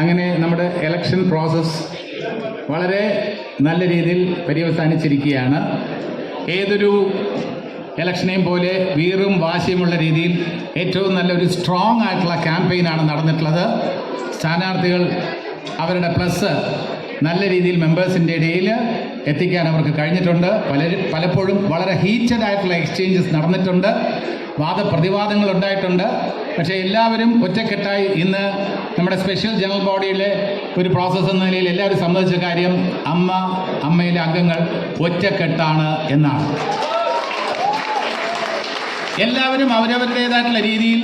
അങ്ങനെ നമ്മുടെ election process വളരെ നല്ല രീതിയിൽ പര്യവസാനിച്ചിരിക്കുകയാണ്. ഏതൊരു ഇലക്ഷനെയും പോലെ വീറും വാശിയുമുള്ള രീതിയിൽ ഏറ്റവും നല്ലൊരു സ്ട്രോങ് ആയിട്ടുള്ള ക്യാമ്പയിനാണ് നടന്നിട്ടുള്ളത്. സ്ഥാനാർത്ഥികൾ അവരുടെ പ്ലസ് നല്ല രീതിയിൽ മെമ്പേഴ്സിന്റെ ഇടയിൽ എത്തിക്കാൻ അവർക്ക് കഴിഞ്ഞിട്ടുണ്ട്. പലരും പലപ്പോഴും വളരെ ഹീറ്റഡ് ആയിട്ടുള്ള എക്സ്ചേഞ്ചസ് നടന്നിട്ടുണ്ട്. വാദപ്രതിവാദങ്ങൾ ഉണ്ടായിട്ടുണ്ട് പക്ഷേ എല്ലാവരും ഒറ്റക്കെട്ടായി ഇന്ന് നമ്മുടെ സ്പെഷ്യൽ ജനറൽ ബോഡിയിലെ ഒരു പ്രോസസ്സ് എന്ന നിലയിൽ എല്ലാവരും സമ്മതിച്ച കാര്യം അമ്മ അമ്മയിലെ അംഗങ്ങൾ ഒറ്റക്കെട്ടാണ് എന്നാണ്. എല്ലാവരും അവരവരുടേതായിട്ടുള്ള രീതിയിൽ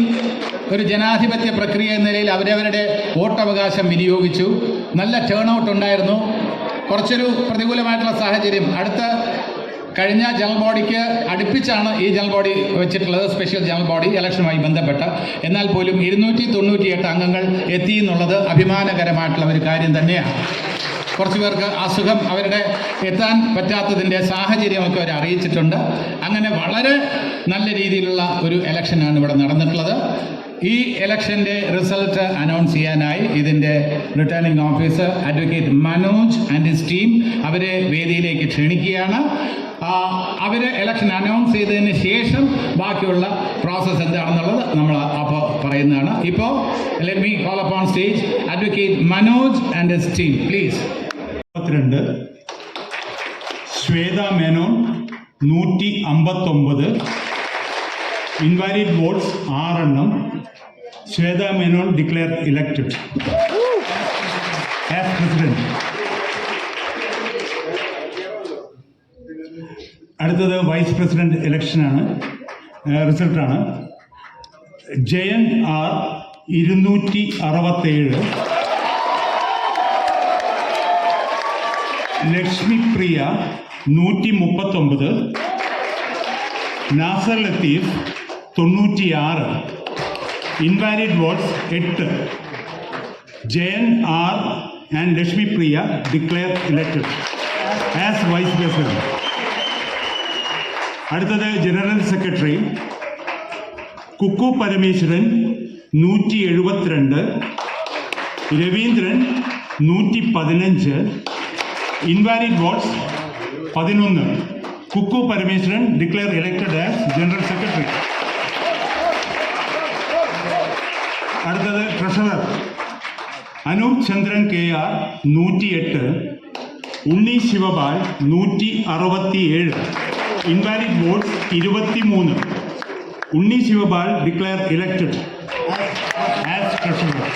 ഒരു ജനാധിപത്യ പ്രക്രിയ എന്ന നിലയിൽ അവരവരുടെ വോട്ടവകാശം വിനിയോഗിച്ചു. നല്ല ടേൺ ഔട്ട് ഉണ്ടായിരുന്നു. കുറച്ചൊരു പ്രതികൂലമായിട്ടുള്ള സാഹചര്യം. അടുത്ത കഴിഞ്ഞ ജനറൽ ബോഡിക്ക് അടുപ്പിച്ചാണ് ഈ ജനറൽ ബോഡി വെച്ചിട്ടുള്ളത് സ്പെഷ്യൽ ജനറൽ ബോഡി ഇലക്ഷനുമായി ബന്ധപ്പെട്ട്. എന്നാൽ പോലും ഇരുന്നൂറ്റി തൊണ്ണൂറ്റിയെട്ട് അംഗങ്ങൾ എത്തി എന്നുള്ളത് അഭിമാനകരമായിട്ടുള്ള ഒരു കാര്യം തന്നെയാണ്. കുറച്ച് പേർക്ക് അസുഖം അവരുടെ എത്താൻ പറ്റാത്തതിന്റെ സാഹചര്യമൊക്കെ അവർ അറിയിച്ചിട്ടുണ്ട്. അങ്ങനെ വളരെ നല്ല രീതിയിലുള്ള ഒരു ഇലക്ഷനാണ് ഇവിടെ നടന്നിട്ടുള്ളത്. ഈ ഇലക്ഷന്റെ റിസൾട്ട് അനൗൺസ് ചെയ്യാനായി ഇതിന്റെ returning officer advocate Manoj and his team അവരെ വേദിയിലേക്ക് ക്ഷണിക്കുകയാണ്. അവർ ഇലക്ഷൻ അനൗൺസ് ചെയ്തതിന് ശേഷം ബാക്കിയുള്ള പ്രോസസ്സ് എന്താണെന്നുള്ളത് നമ്മൾ അപ്പോൾ പറയുന്നതാണ്. ഇപ്പോൾ let me call upon stage advocate Manoj and his team please മുപ്പത്തിരണ്ട് ശ്വേത മേനോൻ നൂറ്റി അമ്പത്തൊമ്പത് ഇൻവാലിഡ് വോട്ട്സ് ആറെണ്ണം. Shweta Menon declare elected as president അടുത്തത് വൈസ് പ്രസിഡന്റ് ഇലക്ഷനാണ് റിസൾട്ടാണ് ജയൻ ആർ ഇരുന്നൂറ്റി അറുപത്തേഴ്. ലക്ഷ്മി പ്രിയ നൂറ്റി മുപ്പത്തൊമ്പത്. നാസർ ലത്തീഫ് തൊണ്ണൂറ്റിയാറ്. ഇൻവാലിഡ് വോട്ട്സ് എട്ട്. Jayan R and Lakshmi Priya declare elected as vice president അടുത്തത് ജനറൽ സെക്രട്ടറി കുക്കു പരമേശ്വരൻ നൂറ്റി എഴുപത്തിരണ്ട് രവീന്ദ്രൻ നൂറ്റി പതിനഞ്ച് ഇൻവാലിഡ് വോട്ട്സ് പതിനൊന്ന്. Kukku Parameswaran declare elected as general secretary അടുത്തത് treasurer Anoop Chandran K R നൂറ്റിയെട്ട് ഉണ്ണി ശിവപാൽ നൂറ്റി അറുപത്തിയേഴ് ഇൻവാലിഡ് വോട്ട്സ് ഇരുപത്തിമൂന്ന് Unni Sivapal declare elected. As treasurer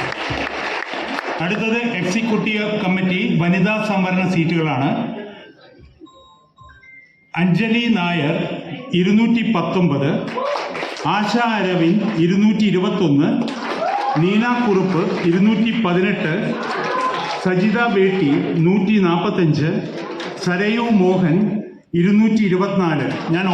അടുത്തത് എക്സിക്യൂട്ടീവ് കമ്മിറ്റി വനിതാ സംവരണ സീറ്റുകളാണ്. അഞ്ജലി നായർ ഇരുന്നൂറ്റി പത്തൊമ്പത് ആശ അരവിന്ദ് ഇരുന്നൂറ്റി ഇരുപത്തൊന്ന് നീന കുറുപ്പ് ഇരുന്നൂറ്റി പതിനെട്ട് സജിത ബേട്ടി നൂറ്റി നാൽപ്പത്തഞ്ച് സരയു മോഹൻ ഇരുന്നൂറ്റി ഇരുപത്തിനാല് ഞാൻ